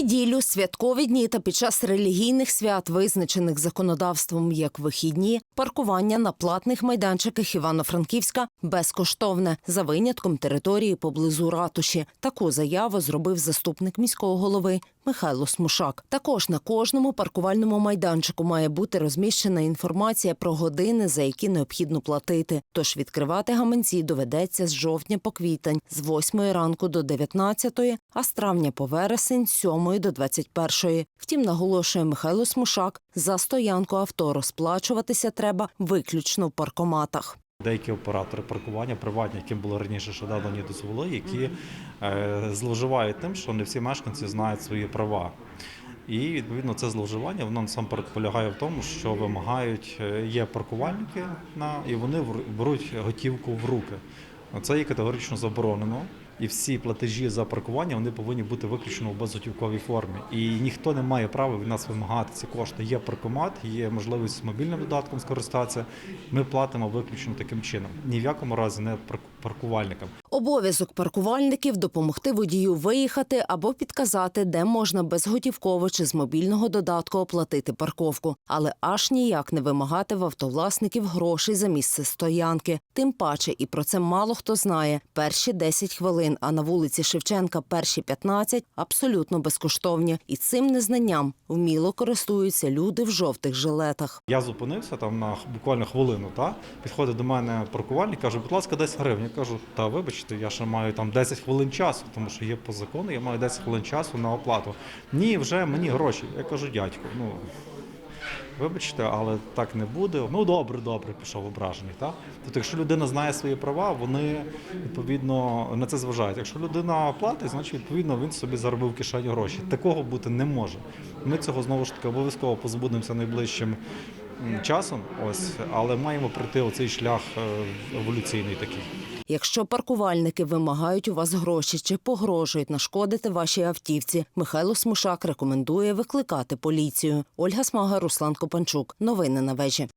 неділю, святкові дні та під час релігійних свят, визначених законодавством як вихідні, паркування на платних майданчиках Івано-Франківська безкоштовне за винятком території поблизу ратуші. Таку заяву зробив заступник міського голови Михайло Смушак. Також на кожному паркувальному майданчику має бути розміщена інформація про години, за які необхідно платити. Тож відкривати гаманці доведеться з жовтня по квітень, з 8 ранку до 19, а з травня по вересень з 7 до 21. Втім, наголошує Михайло Смушак, за стоянку авто розплачуватися треба виключно в паркоматах. Деякі оператори паркування приватні, яким було раніше ще надані дозволи, які е, зловживають тим, що не всі мешканці знають свої права. І відповідно це зловживання воно насамперед полягає в тому, що вимагають е, є паркувальники на і вони беруть готівку в руки. Це є категорично заборонено. І всі платежі за паркування вони повинні бути виключно в безготівковій формі. І ніхто не має права від нас вимагати ці кошти. Є паркомат, є можливість з мобільним додатком скористатися. Ми платимо виключно таким чином. Ні в якому разі не парк- паркувальникам. Обов'язок паркувальників допомогти водію виїхати або підказати, де можна безготівково чи з мобільного додатку оплатити парковку, але аж ніяк не вимагати в автовласників грошей за місце стоянки. Тим паче, і про це мало хто знає. Перші 10 хвилин, а на вулиці Шевченка перші 15 абсолютно безкоштовні. І цим незнанням вміло користуються люди в жовтих жилетах. Я зупинився там на буквально хвилину. Та підходить до мене паркувальник, каже, будь ласка, 10 гривень. Я кажу, та вибачте, я ще маю там 10 хвилин часу, тому що є по закону, я маю 10 хвилин часу на оплату. Ні, вже мені гроші. Я кажу, дядько, ну. Вибачте, але так не буде. Ну добре, добре, пішов ображений. Так? Тобто, якщо людина знає свої права, вони відповідно на це зважають. Якщо людина платить, значить відповідно він собі заробив в кишені гроші. Такого бути не може. Ми цього знову ж таки обов'язково позбудемося найближчим часом. Ось, але маємо пройти оцей шлях е, еволюційний такий. Якщо паркувальники вимагають у вас гроші чи погрожують нашкодити вашій автівці, Михайло Смушак рекомендує викликати поліцію. Ольга Смага, Руслан Копанчук. Новини на вежі.